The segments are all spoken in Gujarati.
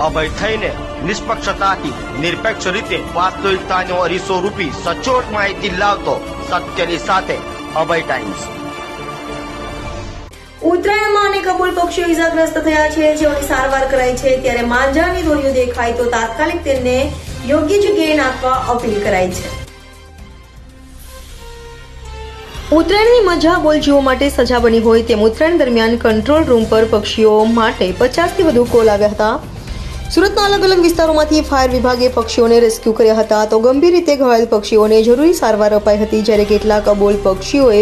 અભય થઈને નિષ્પક્ષતાથી, નિરપેક્ષ રીતે વાસ્તવિકતાનો અરીસો રૂપી સચોટ માહિતી લાવતો સત્યની સાથે અભય ટાઈમ્સ ઉત્તરાયણમાં અનેક અબોલ પક્ષીઓ ઇજાગ્રસ્ત થયા છે. જેઓની સારવાર કરાઈ છે. ત્યારે માંજાની દોરીઓ દેખાય તો તાત્કાલિક તેમને યોગ્ય જગ્યાએ નાખવા અપીલ કરાઈ છે. ઉત્તરાયણની મજા બોલજીઓ માટે સજા બની હોય તેમ ઉત્તરાયણ દરમિયાન કંટ્રોલ રૂમ પર પક્ષીઓ માટે પચાસથી વધુ કોલ આવ્યા હતા. સુરતના અલગ અલગ વિસ્તારોમાંથી ફાયર વિભાગે પક્ષીઓને રેસ્ક્યુ કર્યા હતા. તો ગંભીર રીતે ઘવાયેલ પક્ષીઓને જરૂરી સારવાર અપાઈ હતી, જ્યારે કેટલાક અબોલ પક્ષીઓએ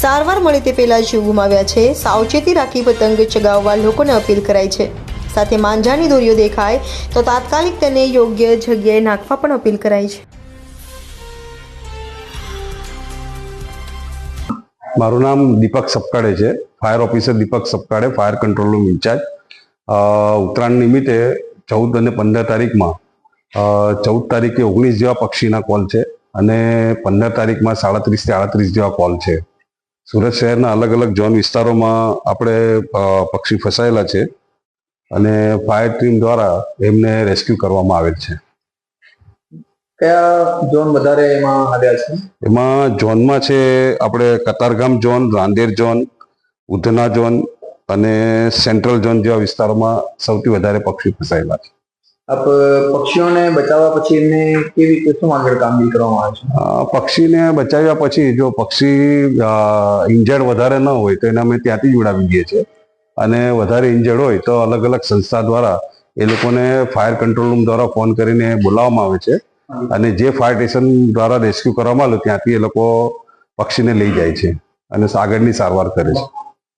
સારવાર મળે તે પહેલાં જીવ ગુમાવ્યા છે. સાવચેતી રાખી પતંગ ચગાવવા લોકોને અપીલ કરાઈ છે. સાથે માંજાની દોરીઓ દેખાય તો તાત્કાલિક તેને યોગ્ય જગ્યાએ નાખવા પણ અપીલ કરાઈ છે. મારું નામ દીપક સપકાડે છે. Fire officer Deepak Sapkade fire control room in charge Uttarayan નિમિત્તે ચૌદ અને પંદર તારીખમાં ચૌદ તારીખે ઓગણીસ જેવા પક્ષીના કોલ છે અને પંદર તારીખમાં સાડત્રીસથી આડત્રીસ જેવા કોલ છે. સુરત શહેરના અલગ અલગ ઝોન વિસ્તારોમાં આપણે પક્ષી ફસાયેલા છે અને ફાયર ટીમ દ્વારા એમને રેસ્ક્યુ કરવામાં આવેલ છે. કયા ઝોન વધારે એમાં આવ્યા છે? એમાં ઝોનમાં છે આપણે Katargam zone Rander zone Udhna zone અને સેન્ટ્રલ ઝોન જેવા વિસ્તારોમાં સૌથી વધારે પક્ષી ફસાયેલા છે. આપ પક્ષીઓને બચાવવા પછી એમને કેવી રીતે શું આગળ કામગીરી કરવામાં આવે છે? પક્ષીને બચાવ્યા પછી જો પક્ષી ઇન્જર્ડ વધારે ન હોય તો એને અમે ત્યાંથી જ ઉડાવી દઈએ છીએ. અને વધારે ઇન્જર્ડ હોય તો અલગ અલગ સંસ્થા દ્વારા એ લોકોને ફાયર કંટ્રોલ રૂમ દ્વારા ફોન કરીને બોલાવવામાં આવે છે. અને જે ફાયર સ્ટેશન દ્વારા રેસ્ક્યુ કરવામાં આવે ત્યાંથી એ લોકો પક્ષીને લઈ જાય છે અને આગળની સારવાર કરે છે.